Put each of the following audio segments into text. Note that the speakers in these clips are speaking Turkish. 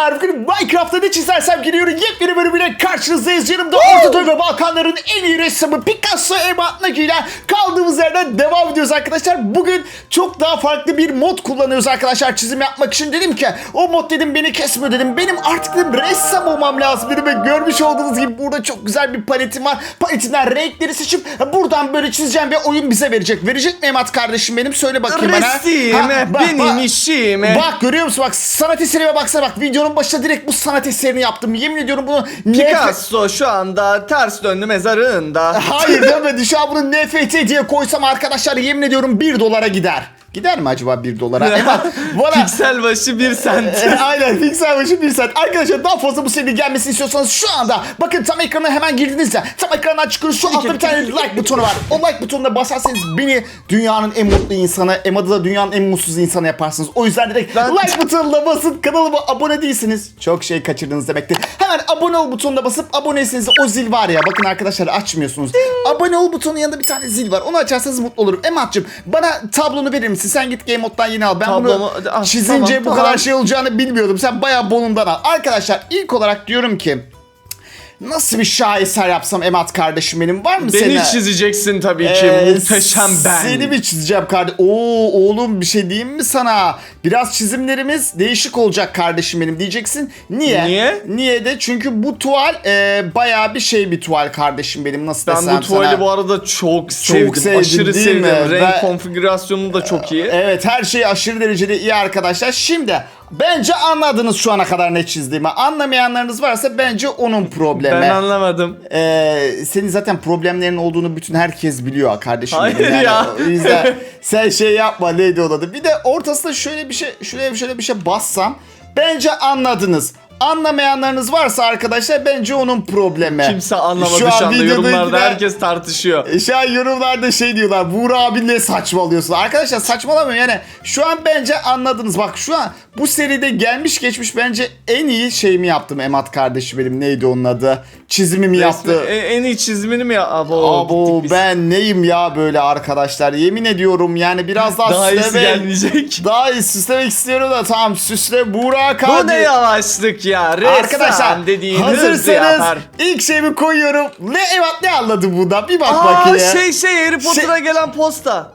arkadaşlar bugün Minecraft'ta ne çizersem giriyorum yepyeni bölümüyle karşınızdayız. Yanımda Orta Doğu ve Balkanların en iyi ressamı Picasso Emat Nagi ile kaldığımız yerden devam ediyoruz arkadaşlar. Bugün çok daha farklı bir mod kullanıyoruz arkadaşlar çizim yapmak için. Dedim ki o mod dedim beni kesmiyor dedim. Benim artık dedim ressam olmam lazım dedim ve görmüş olduğunuz gibi burada çok güzel bir paletim var. Paletinden renkleri seçip buradan böyle çizeceğim bir oyun bize verecek. Verecek mi Emat kardeşim benim? Söyle bakayım bana. Resim Ha, bak, benim bak. işim. Bak görüyor musun bak sanat eserime baksana bak videonun başında direkt bu sanat eserini yaptım. Yemin ediyorum bunu Picasso şu anda ters döndü mezarında. Hayır demedi şu an bunu NFT diye koysam arkadaşlar yemin ediyorum 1 dolara gider. Gider mi acaba 1 dolara? Ama bana... Piksel başı bir sent. E, Aynen piksel başı bir saat. Arkadaşlar daha fazla bu serinin gelmesini istiyorsanız şu anda bakın tam ekrana hemen girdiniz ya. Tam ekrandan çıkıyoruz şu altta bir tane like butonu var. O like butonuna basarsanız beni dünyanın en mutlu insanı, Emad'ı da dünyanın en mutsuz insanı yaparsınız. O yüzden direkt Ben- like butonuna basın. Kanalıma abone değilsiniz. Çok şey kaçırdınız demektir. Hemen abone ol butonuna basıp aboneyseniz o zil var ya. Bakın arkadaşlar açmıyorsunuz. Abone ol butonun yanında bir tane zil var. Onu açarsanız mutlu olurum. Emad'cığım bana tablonu verir misin? Sen git Game Mode'dan yeni al. Ben Tablomu- bunu Ah, çizince tamam, bu tamam. kadar şey olacağını bilmiyordum. Sen bayağı bonundan al. Arkadaşlar ilk olarak diyorum ki nasıl bir şaheser yapsam Emat kardeşim benim var mı Beni senin? çizeceksin tabii ki. Ee, Muhteşem ben. Seni mi çizeceğim kardeşim? Oo oğlum bir şey diyeyim mi sana? Biraz çizimlerimiz değişik olacak kardeşim benim diyeceksin. Niye? Niye? Niye de? Çünkü bu tuval e, bayağı bir şey bir tuval kardeşim benim. Nasıl Ben desem bu tuvali sana? bu arada çok sevdim. sevdim, Aşırı değil sevdim. mi? Renk Ben- konfigürasyonu da çok iyi. Evet her şey aşırı derecede iyi arkadaşlar. Şimdi bence anladınız şu ana kadar ne çizdiğimi. Anlamayanlarınız varsa bence onun problemi. Ben anlamadım. Ee, senin zaten problemlerin olduğunu bütün herkes biliyor kardeşim. Hayır. Yani ya. O yüzden sen şey yapma neydi o adı. Bir de ortasında şöyle bir şey şuraya şöyle bir şey bassam bence anladınız. Anlamayanlarınız varsa arkadaşlar bence onun problemi. Kimse anlamadı şu, an anda yorumlarda herkes tartışıyor. e, Şu an yorumlarda şey diyorlar. Buğra abi ne saçmalıyorsun? Arkadaşlar saçmalamıyorum yani. Şu an bence anladınız. Bak şu an bu seride gelmiş geçmiş bence en iyi şeyimi yaptım Emat kardeşim benim. Neydi onun adı? Çizimimi yaptı. Resmi- e- en iyi çizimini mi ya? Abo, Abo ben neyim ya böyle arkadaşlar. Yemin ediyorum yani biraz daha, Daha iyisi süsleme- gelmeyecek. Daha iyi süslemek istiyorum da tamam süsle Burak Bu ne yavaşlık ya? Ressam Arkadaşlar dediğin hazırsanız ilk şeyimi koyuyorum. Ne evet ne anladı bundan? Bir bak Aa bakayım. şey şey Harry Potter'a gelen posta.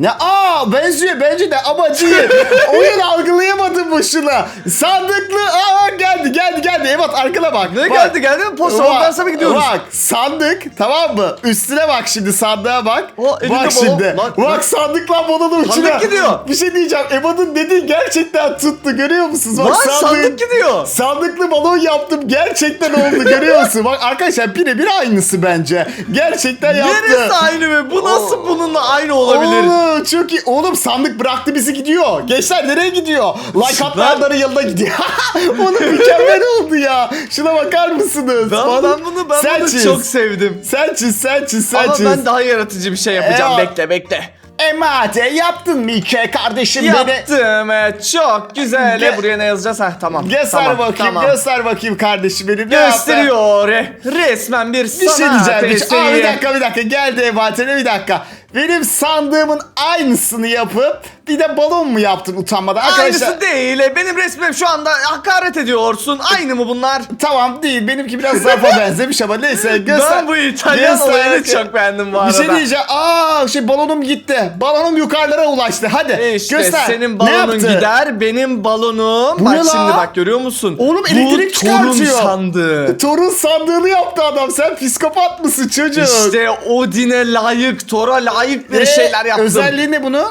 Ne? Aa benziyor bence de ama değil. Oyun algılayamadım boşuna. Sandıklı aa geldi geldi geldi. Evet arkana bak. Ne Bak. geldi geldi mi posta? Bak, Ondan sonra gidiyoruz. Bak sandık tamam mı? Üstüne bak şimdi sandığa bak. O, bak balon. şimdi. Bak, Bak, bak. sandıkla balonun Sandık içine. gidiyor. Bir şey diyeceğim. Emad'ın dediği gerçekten tuttu. Görüyor musunuz? Bak Lan sandığın- sandık gidiyor. Sandıklı balon yaptım. Gerçekten oldu. Görüyor musun? Bak arkadaşlar birebir aynısı bence. Gerçekten yaptı. Neresi aynı be? Bu nasıl bununla aynı olabilir? Oğlum çok iyi. Oğlum sandık bıraktı bizi gidiyor. Gençler nereye gidiyor? Like atmayanların yanına gidiyor. Oğlum mükemmel oldu ya. Şuna bakar mısınız? Ben, Bana- ben bunu ben sen bunu çiz. çok sevdim. Sen çiz, sen çiz, sen Ama çiz. ben daha yaratıcı bir şey yapacağım. Eyvah. Bekle bekle. Emate yaptın mı iki kardeşim beni? Yaptım evet çok güzel. Ge- Buraya ne yazacağız? Heh tamam. Göster tamam, bakayım, tamam. göster bakayım kardeşim benim. Ne yaptın? Gösteriyor. Resmen bir Bir şey sanat diyeceğim. Bir, eseri. Aa, bir dakika bir dakika geldi Ebatene bir dakika. Benim sandığımın aynısını yapıp bir de balon mu yaptın utanmadan? Arkadaşlar Aynısı değil. Benim resmim şu anda hakaret ediyorsun. Aynı mı bunlar? Tamam değil. Benimki biraz zarfa benzemiş ama neyse göster. Ben bu İtalyan göster olayını çok beğendim bu Bir arada. şey diyeceğim. Aa şey balonum gitti. Balonum yukarılara ulaştı. Hadi İşte göster. senin balonun yaptı? gider, benim balonum. Bu bak ne la? şimdi bak görüyor musun? Oğlum Bu elektrik çıkartıyor. torun sandığı. Torun sandığını yaptı adam. Sen psikopat mısın çocuk? İşte Odin'e layık, Thor'a layık bir Ee, şeyler yaptım. Özelliği ne bunun?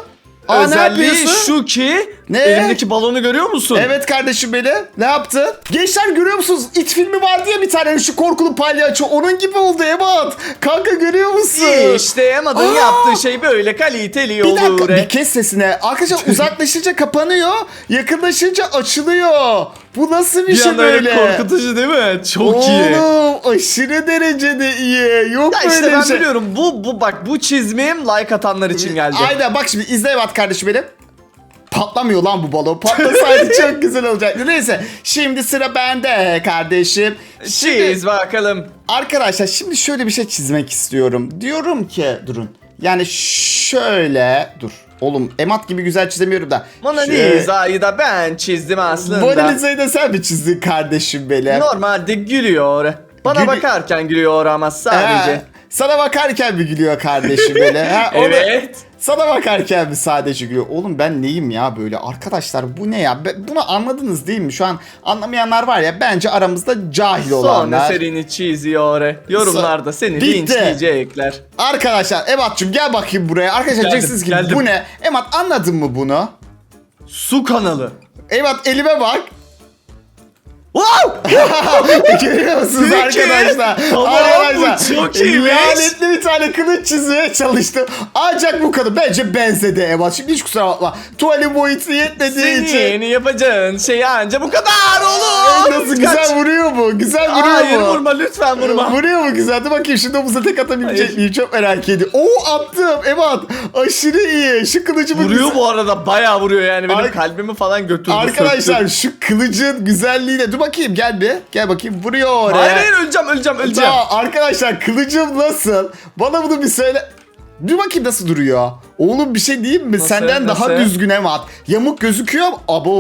Aa, ne Özelliği yapıyorsun? şu ki Ne? elimdeki balonu görüyor musun? Evet kardeşim beni. Ne yaptın? Gençler görüyor musunuz? It filmi vardı ya bir tane şu korkulu palyaço. Onun gibi oldu Ebat. Kanka görüyor musun? İşte Emad'ın Aa! yaptığı şey böyle kaliteli Bir dakika olur. bir kes sesine. Arkadaşlar uzaklaşınca kapanıyor. Yakınlaşınca açılıyor. Bu nasıl bir, Bir şey böyle? korkutucu değil mi? Çok iyi. Oğlum aşırı derecede iyi. Yok Ya böyle işte ben şey. biliyorum bu bu bak bu çizmim like atanlar için geldi. Aynen bak şimdi izle Ebat kardeşim benim. Patlamıyor lan bu balon. Patlasaydı çok güzel olacaktı. Neyse şimdi sıra bende kardeşim. Çiz bakalım. Arkadaşlar şimdi şöyle bir şey çizmek istiyorum. Diyorum ki durun. Yani şöyle dur. Oğlum Emat gibi güzel çizemiyorum da. Mona Lisa'yı da ben çizdim aslında. Mona Lisa'yı da sen mi çizdin kardeşim benim? Normalde gülüyor. Bana Gülü- bakarken gülüyor ama sadece. Ha, sana bakarken mi gülüyor kardeşim benim? Ha, o da- Evet. Sana bakarken mi sadece gülüyor? Oğlum ben neyim ya böyle? Arkadaşlar bu ne ya? Be- Bunu anladınız değil mi? Şu an anlamayanlar var ya bence aramızda cahil Sonra olanlar. serini çiziyor. Yorumlarda seni Bitti. linçleyecekler. Arkadaşlar Emat'cığım gel bakayım buraya. Arkadaşlar Geldim, diyeceksiniz ki geldim. bu ne? Emat anladın mı bunu? Su kanalı. Emat elime bak. Görüyor musunuz Peki. arkadaşlar? Tamam, arkadaşlar. bu çok iyiymiş. Lanetli bir tane kılıç çizmeye çalıştım. Ancak bu kadar. Bence benzedi Emat. Şimdi hiç kusura bakma. Tuvalin boyutu yetmediği için. Senin yapacağın şey anca bu kadar olur. Nasıl Kaç. güzel vuruyor bu? Güzel vuruyor Hayır mu? vurma lütfen vurma. Vuruyor mu güzel? Dur bakayım şimdi omuza tek atabilecek miyim? Çok merak ediyorum. Oo attım Emat. Aşırı iyi. Şu kılıcımı Vuruyor bu arada bayağı vuruyor yani benim Ar- kalbimi falan götürdü. Arkadaşlar söktü. şu kılıcın güzelliğine dur bakayım gel bir. Gel bakayım vuruyor oraya. Hayır hayır öleceğim öleceğim öleceğim. Tamam arkadaşlar kılıcım nasıl? Bana bunu bir söyle. Dur bakayım nasıl duruyor. Oğlum bir şey diyeyim mi? Nasıl, Senden daha nasıl? düzgün Emat. Yamuk gözüküyor ama abo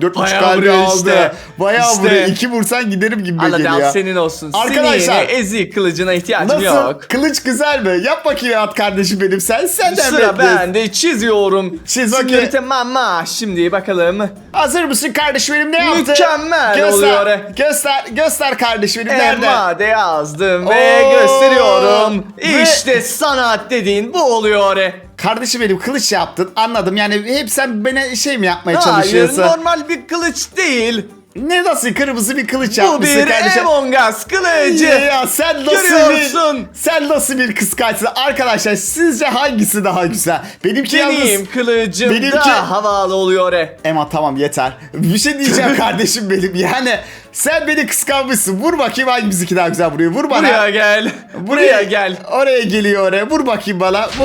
4 Bayağı kalbi vuruyor aldı. işte. Bayağı İşte. vuruyor. İki vursan giderim gibi Anladım geliyor. senin olsun. Arkadaşlar. Senin ezik kılıcına ihtiyacım Nasıl? yok. Kılıç güzel mi? Yap bakayım Emat kardeşim benim. Sen senden Sıra bekliyorsun. bende çiziyorum. Çiz bakayım. Mama şimdi bakalım. Hazır mısın kardeşim benim ne yaptı? Mükemmel göster, oluyor. Göster, göster kardeşim benim nerede? Emma de yazdım ve Oo. gösteriyorum. Ve- İşte sanat dediğin bu oluyor. Kardeşim benim kılıç yaptın anladım yani hep sen bana şey mi yapmaya Hayır çalışıyorsun? normal bir kılıç değil. Ne nasıl kırmızı bir kılıç Bu yapmışsın bir kardeşim? Among Us kılıcı. Ya sen nasıl Görüyorsun. bir sen nasıl bir kıskançsın arkadaşlar sizce hangisi daha güzel? Benimki Benim yalnız kılıcım Benimki- daha havalı oluyor. e. Ema tamam yeter. Bir şey diyeceğim kardeşim benim. Yani sen beni kıskanmışsın. Vur bakayım hangimizinki daha güzel vuruyor. Vur bana. Buraya gel. Buraya gel. Oraya geliyor oraya. Vur bakayım bana. Bu...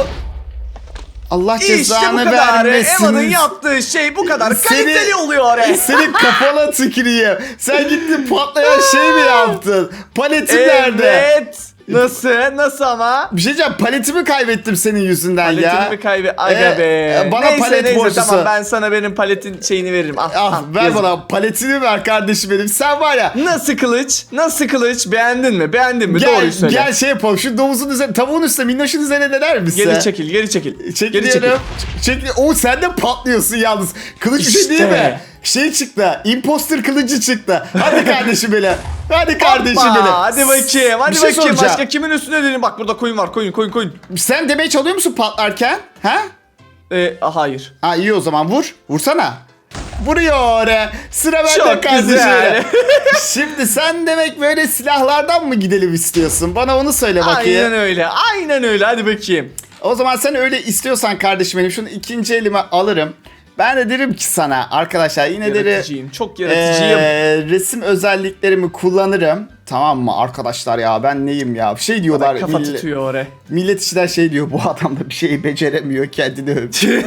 Allah İşte bu cezanı kadar. vermesin. Emma'nın yaptığı şey bu kadar Seni- kaliteli oluyor. e. Senin kafana tüküreyim. Sen gittin patlayan şey mi yaptın? Paletin nerede? Evet. Nasıl? Nasıl ama? Bir şey diyeceğim paletimi kaybettim senin yüzünden ya. Paletimi kaybe... Aga Ee, be. bana neyse palet neyse borcusu. tamam ben sana benim paletin şeyini veririm. Ah, Ah ah, ver yazık. bana paletini ver kardeşim benim. Sen var ya Nasıl kılıç? Nasıl kılıç? Beğendin mi? Beğendin mi? gel, Doğruyu söyle. gel şey yapalım. Şu domuzun üzerine, tavuğun üstüne, minnoşun üzerine neler misin? Geri çekil, geri çekil. Geri çekil. Çekiliyorum. Çekil. O sen de patlıyorsun yalnız. Kılıç bir şey İşte. değil mi? Şey çıktı. Imposter kılıcı çıktı. Hadi kardeşim benim. Hadi kardeşim Hoppa. Hadi bakayım, hadi Bir şey bakayım. soracağım. Başka kimin üstüne dedim? Bak burada koyun var, koyun, koyun, koyun. Sen demeye çalıyor musun patlarken? Ha? Ee, hayır. Ha iyi o zaman vur. Vursana. Vuruyor. Sıra bende Çok kardeşim. güzel. Şimdi sen demek böyle silahlardan mı gidelim istiyorsun? Bana onu söyle bakayım. Aynen öyle, aynen öyle. Hadi bakayım. O zaman sen öyle istiyorsan kardeşim benim şunu ikinci elime alırım. Ben de derim ki sana arkadaşlar yine derim çok yaratıcıyım. Ee, resim özelliklerimi kullanırım. Tamam mı arkadaşlar ya ben neyim ya? Şey diyorlar Kafa millet, tutuyor oraya. millet işler şey diyor bu adam da bir şeyi beceremiyor kendini övüyor.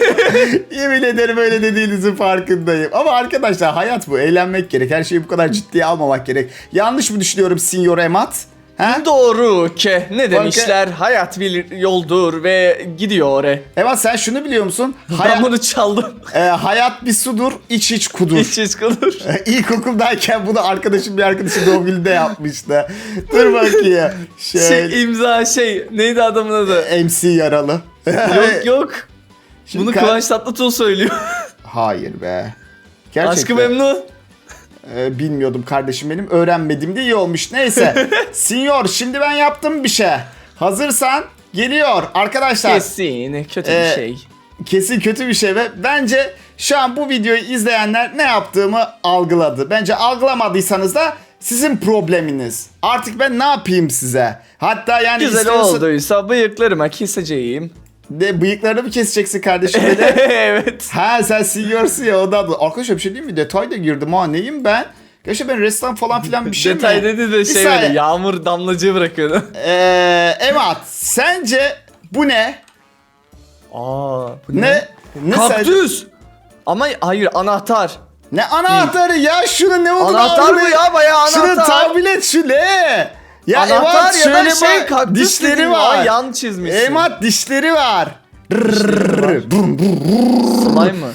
Yemin ederim öyle dediğinizin farkındayım. Ama arkadaşlar hayat bu eğlenmek gerek. Her şeyi bu kadar ciddiye almamak gerek. Yanlış mı düşünüyorum Sinyor Emat? Ha? Doğru ki ne demişler? Hayat bir yoldur ve gidiyor oraya. Emat sen şunu biliyor musun? Ben Hayat, bunu çaldım. e, hayat bir sudur, iç iç kudur. Hiç hiç kalır. İlkokuldayken bunu arkadaşım bir arkadaşım doğum gününde yapmıştı. Dur bakayım. Şöyle. Şey imza şey neydi adamın adı? MC yaralı. yok yok. Şimdi Bunu Kıvanç Tatlıtuğ söylüyor. Hayır be. Gerçekten. Aşkı memnun. Ee, bilmiyordum kardeşim benim. Öğrenmedim de iyi olmuş. Neyse. Sinyor şimdi ben yaptım bir şey. Hazırsan geliyor arkadaşlar. Kesin kötü Ee, bir şey. Kesin kötü bir şey ve bence şu an bu videoyu izleyenler ne yaptığımı algıladı. Bence algılamadıysanız da sizin probleminiz. Artık ben ne yapayım size? Hatta yani Güzel istiyorsan- olduysa bıyıklarıma keseceğim. De bıyıklarını mı keseceksin kardeşim dedi. evet. ha sen seniorsun ya o da Arkadaşlar bir şey diyeyim mi? Detay da girdim ha neyim ben? Gerçi ben ressam falan filan bir şey mi? Detay dedi de şey saniye. böyle yağmur damlacığı bırakıyordu. Ee, Emat sence bu ne? Aa, Ne? Ne sen- Kaktüs. Ama hayır anahtar. Ne anahtarı ya? Şunun ne olduğunu Anahtar bu ya bayağı Şunu anahtar. tahmin et şu ne? Ya anahtar Emat ya da şey bak, kaktüs dişleri dedim var. Ya, yan çizmişsin. Emat dişleri var. Slime mı?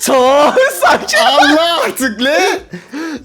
tamam sakin. Allah artık?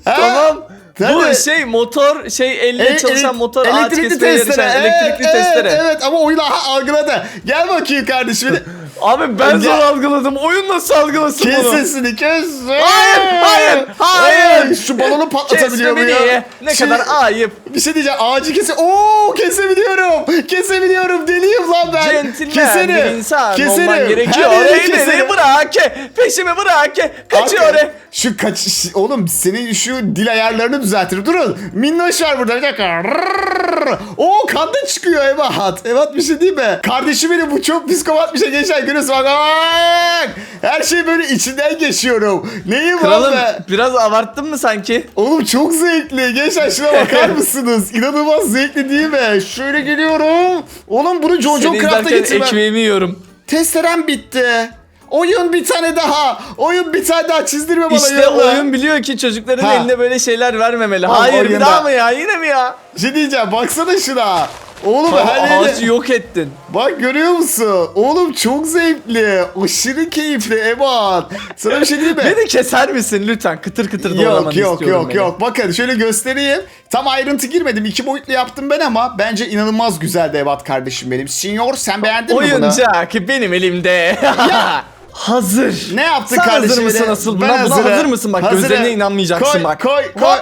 Ha? Tamam. Bu Hadi. şey motor şey elle E- çalışan ele- motor ağaç elektrikli kesmeye testere. yarışan elektrikli evet, testere. Evet, evet ama oyun aha, algıladı. Gel bakayım kardeşim. Abi ben zor algıladım. Oyun nasıl algılasın Kes bunu? sesini kes. Hayır, hayır, hayır. Şu balonu patlatabiliyor mu ya? Ne Şey- kadar ayıp. Bir şey diyeceğim. Ağacı kese... Oo kesebiliyorum. Kesebiliyorum. Deliyim lan ben. Centilmen bir insan olman gerekiyor. Her yeri Orayı beni keserim. bırak. Peşimi bırak. Kaçıyor oraya. Şu kaç... Oğlum senin şu dil ayarlarını düzeltirim. Durun. Minnoş var burada. Bir dakika. Rrrr. Oo kan da çıkıyor Evat. Evat bir şey değil mi? Kardeşim benim bu çok psikopat bir şey. Geçen görüyorsun bak. bak. Her şey böyle içinden geçiyorum. Neyim Kralım ben? biraz abarttın mı sanki? Oğlum çok zevkli. Gençler şuna bakar mısınız? İnanılmaz zevkli değil mi? Şöyle geliyorum. Oğlum bunu John Seni Craft'a izlerken getirmem. ekmeğimi yiyorum. Testerem bitti. Oyun bir tane daha. Oyun bir tane daha çizdirme bana İşte yolla. oyun biliyor ki çocukların Ha. eline böyle şeyler vermemeli. Oğlum, Hayır bir oyunda- daha mı ya? Yine mi ya? Şey diyeceğim baksana şuna. Oğlum Aa, her yeri... Ağacı yok ettin. Bak görüyor musun? Oğlum çok zevkli. Aşırı keyifli Eman. Sana bir şey diyeyim mi? Beni keser misin lütfen? Kıtır kıtır doğramanı Yok yok istiyorum yok beni. yok. Bakın şöyle göstereyim. Tam ayrıntı girmedim. İki boyutlu yaptım ben ama bence inanılmaz güzeldi Evat kardeşim benim. Senior sen beğendin mi bunu? Oyuncak benim elimde. hazır. Ne yaptın Sen kardeşim? hazır mısın asıl? Ben Buna, buna hazırım. hazır mısın? Bak Hazırım. gözlerine inanmayacaksın koy, bak. Koy koy. Hop.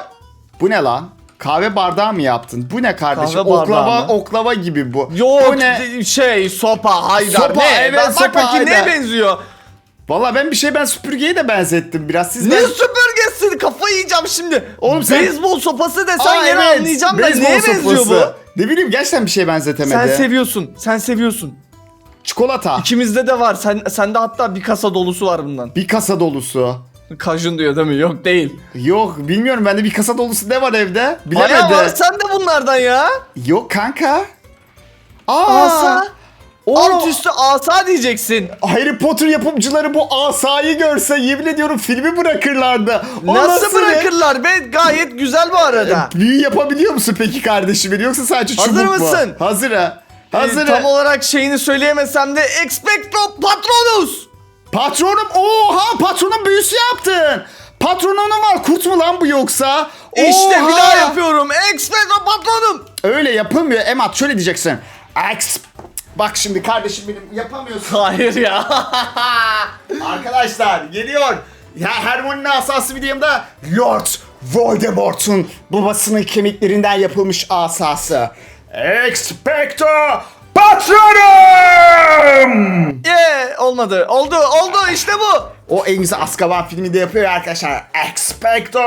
Bu ne lan? Kahve bardağı mı yaptın? Bu ne kardeşim? Kahve bardağı oklava mı? oklava gibi bu. Yok Bu ne? şey sopa haydar Sopa, ne? evet, bak, sopa, bak bakayım neye haydar. benziyor? Valla ben bir şey ben süpürgeyi de benzettim biraz. Siz Ne ben... süpürgesi kafayı yiyeceğim şimdi. Oğlum sen- Beyzbol sopası desen Aa, yine evet, anlayacağım da beyzbol neye benziyor sopası. bu? Ne bileyim gerçekten bir şey benzetemedi. Sen seviyorsun. Sen seviyorsun. Çikolata. İkimizde de var. Sen sende hatta bir kasa dolusu var bundan. Bir kasa dolusu. Kajun diyor değil mi? Yok değil. Yok bilmiyorum bende bir kasa dolusu ne var evde? Aya Bilemedi. var sen de bunlardan ya. Yok kanka. Aa. Asa. Alt üstü asa diyeceksin. Harry Potter yapımcıları bu asayı görse yemin ediyorum filmi bırakırlardı. O Nasıl ne? bırakırlar be? Gayet güzel bu arada. Büyü yapabiliyor musun peki kardeşim yoksa sadece çubuk Hazır mu? mısın? Hazırım. Ee, Hazırım. tam olarak şeyini söyleyemesem de Expecto Patronus. Patronum oha patronun büyüsü yaptın. Patronun var kurt mu lan bu yoksa? İşte bir Oha! daha yapıyorum. Expecto Patronum. Öyle yapılmıyor Emat şöyle diyeceksin. Ex Bak şimdi kardeşim benim yapamıyorsun. Hayır ya. Arkadaşlar geliyor. Ya Hermione'nin asası videomda Lord Voldemort'un babasının kemiklerinden yapılmış asası. Expecto Patronum! Yeah, olmadı. Oldu, oldu işte bu. O en güzel Azkaban filminde yapıyor ya arkadaşlar. Expecto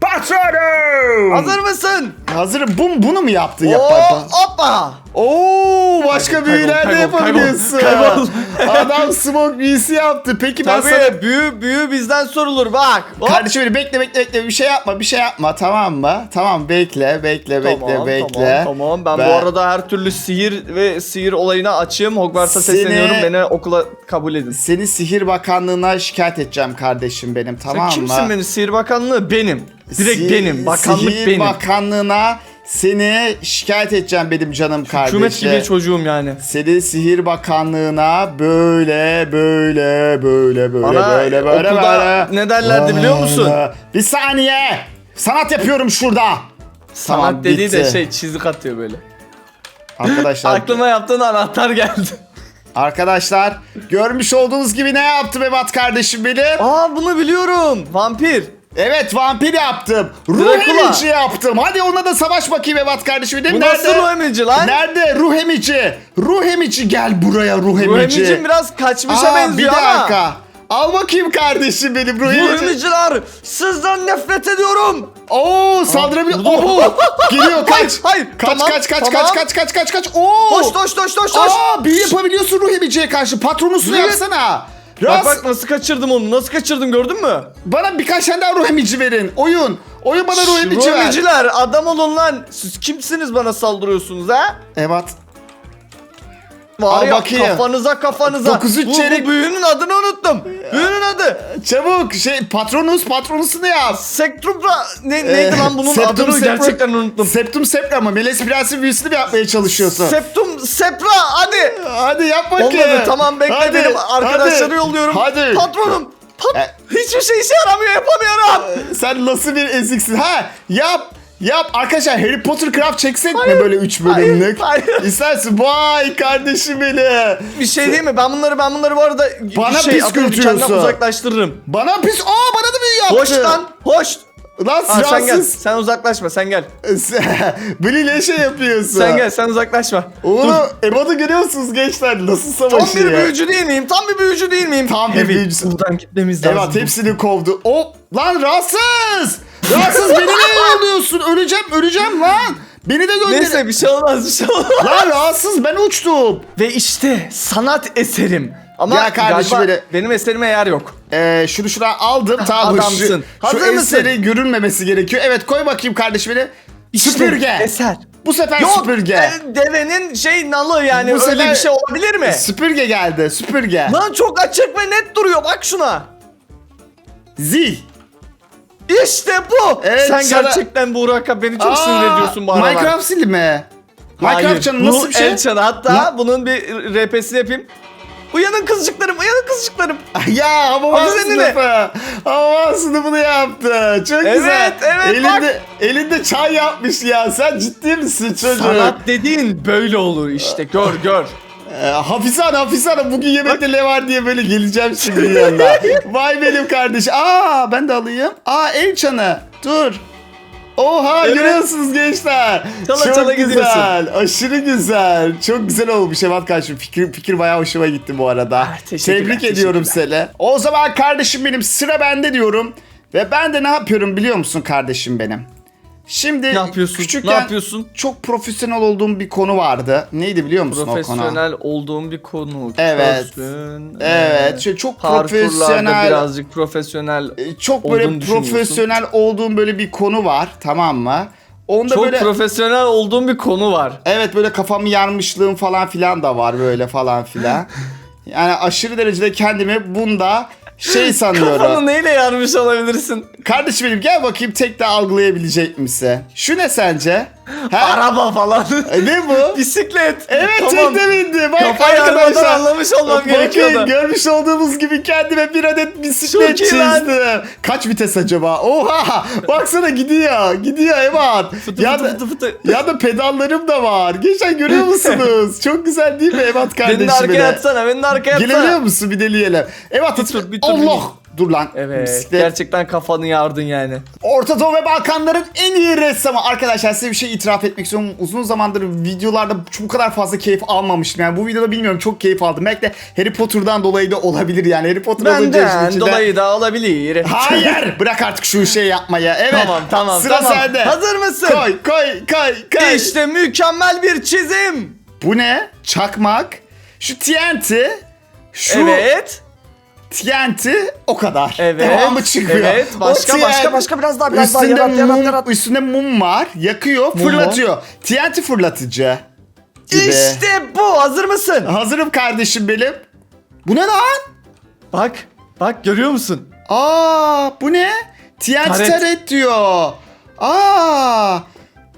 Patronum! Hazır mısın? Hazırım. Bu, bunu mu yaptın? Yap, Oo, bak, bak. hoppa. Oo başka büyüler de kaybol, yapabiliyorsun. kaybol, Adam smoke büyüsü yaptı. Peki ben Tabii sana... büyü büyü bizden sorulur bak. Hop. Kardeşim benim bekle bekle bekle bir şey yapma bir şey yapma tamam mı? Tamam bekle bekle bekle Tamam, bekle. Tamam, tamam. Ben, bu arada her türlü sihir ve sihir olayına açığım. Hogwarts'a Seni- sesleniyorum. Beni okula kabul edin. Seni sihir bakanlığına şikayet edeceğim kardeşim benim tamam Sen mı? kimsin beni? Sihir Bakanlığı benim. Direkt Si- benim. Bakanlık sihir benim. bakanlığına seni şikayet edeceğim benim canım kardeşim. Hükümet gibi çocuğum yani. Seni sihir bakanlığına böyle böyle böyle böyle Bana böyle böyle böyle. ne derlerdi biliyor musun? Bir saniye. Sanat yapıyorum şurada. Sanat Tamam, dediği de bitti. şey çizik atıyor böyle. Arkadaşlar Aklıma yaptığın anahtar geldi. Arkadaşlar görmüş olduğunuz gibi ne yaptım Evat kardeşim benim? Aa bunu biliyorum. Vampir. Evet vampir yaptım. Ruh Dracula. emici yaptım. Hadi onunla da savaş bakayım Evat kardeşim benim. Bu nasıl ruh emici lan? Nerede ruh emici? Ruh emici gel buraya ruh emici. Ruh emicim biraz kaçmışa Aa, benziyor bir ama. dakika. Al bakayım kardeşim benim ruh Ruh emici. emiciler sizden nefret ediyorum. Oo saldırabilir. Oo geliyor kaç. Hayır, hayır. Kaç Tamam, kaç kaç tamam. kaç kaç kaç kaç kaç. Oo. Koş koş koş koş. Aa büyü yapabiliyorsun ruh emiciye karşı. Patronusunu Büyü- yapsana. Bak Ras, bak nasıl kaçırdım onu. Nasıl kaçırdım gördün mü? bana birkaç tane daha ruh emici verin. Oyun. Oyun bana ruh emici ver. emiciler adam olun lan. Siz kimsiniz bana saldırıyorsunuz ha? Evet. Var Al ya bakayım. kafanıza kafanıza. Dokuz üç bu, çeyrek- bu büyünün adını unuttum. Büyünün adı. Çabuk şey patronus patronusunu yap. Sektrumra ne, Ee, neydi lan bunun septum adını sepra- gerçekten unuttum. Septum sepra mı? Meles prensi büyüsünü yapmaya çalışıyorsun? Septum Sepra hadi. hadi yap bakayım. Olmadı tamam bekle Hadi, benim arkadaşları hadi. yolluyorum. Hadi. Patronum. Pat E- Hiçbir şey işe yaramıyor yapamıyorum. Sen nasıl bir eziksin? Ha yap. Yap arkadaşlar Harry Potter Craft çeksek mi böyle 3 hayır, bölümlük? hayır. İstersin. Vay kardeşim benim. Bir şey değil mi? Ben bunları ben bunları bu arada Bana şey, atıyorum, püskürtüyorsun. uzaklaştırırım. Bana pis. Aa bana da bir yaptı. Hoş lan. Hoş. Lan Ha, sen gel. Sen uzaklaşma. Sen gel. Ne şey yapıyorsun? Sen gel. Sen uzaklaşma. Oğlum Emad'ı görüyor musunuz gençler? Nasıl Tam savaşıyor? bir büyücü değil miyim? Tam bir büyücü değil miyim? Tam bir Heavy. büyücüsün. Buradan gitmemiz lazım. Evet hepsini kovdu. O lan rahatsız. Rahatsız beni ne yolluyorsun? Öleceğim öleceğim lan. Beni de gönder. Neyse bir şey olmaz bir şey olmaz. Lan rahatsız ben uçtum. Ve işte sanat eserim. Ama Ya kardeşim galiba benim eserime yer yok. Ee, şunu şuradan aldım. Tamam şu, Adamsın. şu Hazır mısın? eseri görünmemesi gerekiyor. Evet koy bakayım kardeşim beni. İşte süpürge. Eser. Bu sefer Yok süpürge. e, devenin şey nalı yani Bu öyle bir şey olabilir mi? Süpürge geldi. Süpürge. Lan çok açık ve net duruyor bak şuna. Zil. İşte bu. Evet, Sen sana- gerçekten Burak abi beni çok sinir ediyorsun bu aralar. Minecraft? Hayır, Minecraft canı bu nasıl bir şey? El çanı. Hatta bunun bir RP'sini yapayım. Uyanın kızcıklarım, uyanın kızcıklarım. ya Havaman Adı senin ne? sınıfı. Havaman sınıfını yaptı. Çok Evet, güzel. evet, elinde, elinde çay yapmış ya. Sen ciddi misin çocuk? Sanat dediğin böyle olur işte. Gör gör. Ee, Hafize Hanım, Hafize Hanım bugün yemekte ne var diye böyle geleceğim şimdi yanına. Vay benim kardeş. Aa ben de alayım. Aa el çanı. Dur. Oha Evet. görüyorsunuz gençler. Çala Çok çala güzel. gidiyorsun. Aşırı güzel. Çok güzel olmuş Evat kardeşim. Fikir, fikir bayağı hoşuma gitti bu arada. Ah, Tebrik ediyorum seni. O zaman kardeşim benim sıra bende diyorum. Ve ben de ne yapıyorum biliyor musun kardeşim benim? Şimdi Ne yapıyorsun? küçükken Ne yapıyorsun? çok profesyonel olduğum bir konu vardı. Neydi biliyor musun o konu? Profesyonel olduğum bir konu. Evet. Körsün, Evet, ee, şey çok profesyonel, birazcık profesyonel. e, çok böyle profesyonel olduğum böyle bir konu var, tamam mı? Onda Çok böyle profesyonel olduğum bir konu var. evet böyle kafamı yarmışlığım falan filan da var böyle falan filan. Yani aşırı derecede kendimi bunda şey sanıyorum. Kafanı neyle yarmış olabilirsin? Kardeşim benim gel bakayım tek de algılayabilecek misin? Şu ne sence? Araba falan. E, ne bu? Bisiklet. Evet tamam. tek de bindi. Bak Kafa arkadaşlar. anlamış olmam Bakın gerekiyordu. görmüş olduğumuz gibi kendime bir adet bisiklet Çok iyi lan. çizdim. Kaç vites acaba? Oha! Baksana gidiyor. Gidiyor Eman. Fıtı ya, fıtı da, fıtı fıtı. ya da pedallarım da var. Geçen görüyor musunuz? Çok güzel değil mi Evat kardeşim? Beni de arkaya benim? atsana, beni de arkaya Gelebiliyor atsana. musun? Bir deneyelim. Evet Bir tur, bir tur, Allah! Dur lan. Evet, Bisiklet. gerçekten kafanı yardın yani. Orta Doğu ve Balkanların en iyi ressamı. Arkadaşlar size bir şey itiraf etmek istiyorum. Uzun zamandır videolarda bu kadar fazla keyif almamıştım. Yani bu videoda bilmiyorum çok keyif aldım. Belki de Harry Potter'dan dolayı da olabilir yani. Harry Potter Benden içinde- dolayı da olabilir. Hayır! Bırak artık şu şey yapmaya. Evet. Tamam tamam Sıra tamam. sende. Hazır mısın? Koy koy koy koy. İşte mükemmel bir çizim. Bu ne? Çakmak. Şu TNT. Şu Evet. TNT o kadar. Evet. Devamı çıkmıyor. Evet. Başka O başka başka biraz daha biraz daha yarat yarat mum, yarat. üstünde mum var. Yakıyor, mu? fırlatıyor. TNT fırlatıcı. Gibi. İşte bu. Hazır mısın? Hazırım kardeşim benim. Bu ne lan? Bak. Bak görüyor musun? Aa, bu ne? TNT Taret. taret diyor. Aa.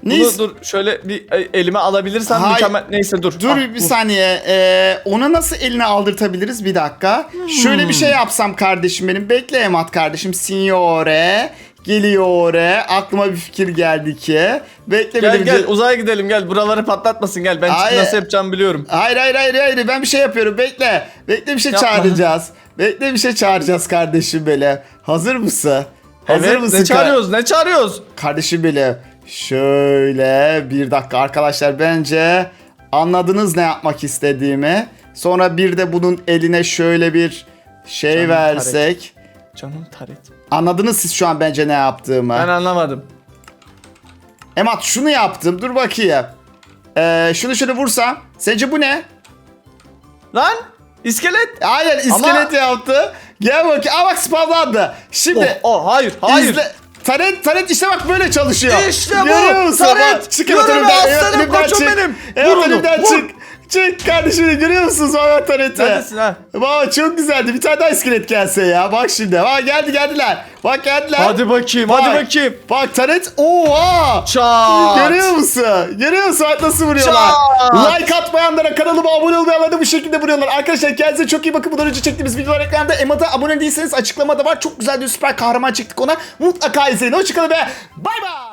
Bunu Neyse. dur şöyle bir e, elime alabilirsem Hayır. mükemmel. Neyse dur. Dur Ah, bir bu. saniye. Ee, ona nasıl eline aldırtabiliriz? Bir dakika. Şöyle bir şey yapsam kardeşim benim. Bekle Emat kardeşim. Signore. Geliyor. Aklıma bir fikir geldi ki. Bekle Gel benim. gel uzaya gidelim gel. Buraları patlatmasın gel. Ben Hayır. nasıl yapacağımı biliyorum. Hayır hayır hayır hayır ben bir şey yapıyorum bekle. Bekle bir şey Yapma. çağıracağız. Bekle bir şey çağıracağız kardeşim böyle. Hazır mısın? Hazır evet, mısın? ne çağırıyoruz? Ne çağırıyoruz? Kardeşim böyle. Şöyle bir dakika arkadaşlar bence anladınız ne yapmak istediğimi. Sonra bir de bunun eline şöyle bir şey Canım versek. Canım taret. Anladınız siz şu an bence ne yaptığımı. Ben anlamadım. Emat şunu yaptım dur bakayım. Ee, şunu şöyle vursam. Sence bu ne? Lan iskelet. Aynen iskelet yaptı. Gel bakayım. Aa bak spamlandı. Şimdi Oh, oh hayır hayır. izle. Taret, taret işte bak böyle çalışıyor. İşte bu. Görüyor musun? Taret. Bak, Çık Yürü be aslanım, koçum benim. Evet Vur onu, vur. çık. Çık kardeşim görüyor musunuz Mehmet Taret'i? Neredesin ha? Baba çok güzeldi. Bir tane daha iskelet gelse ya. Bak şimdi. Bak geldi geldiler. Bak geldiler. Hadi bakayım Bak. hadi bakayım. Bak Taret. Oha. Çat. Görüyor musun? Görüyor musun? Bak nasıl vuruyorlar? Çat. Like atmayanlara kanalıma abone olmayanlara da bu şekilde vuruyorlar. Arkadaşlar kendinize çok iyi bakın. Bundan önce çektiğimiz videolar ekranda. Emad'a abone değilseniz açıklamada var. Çok güzel bir süper kahraman çektik ona. Mutlaka izleyin. Hoşçakalın ve bay bay.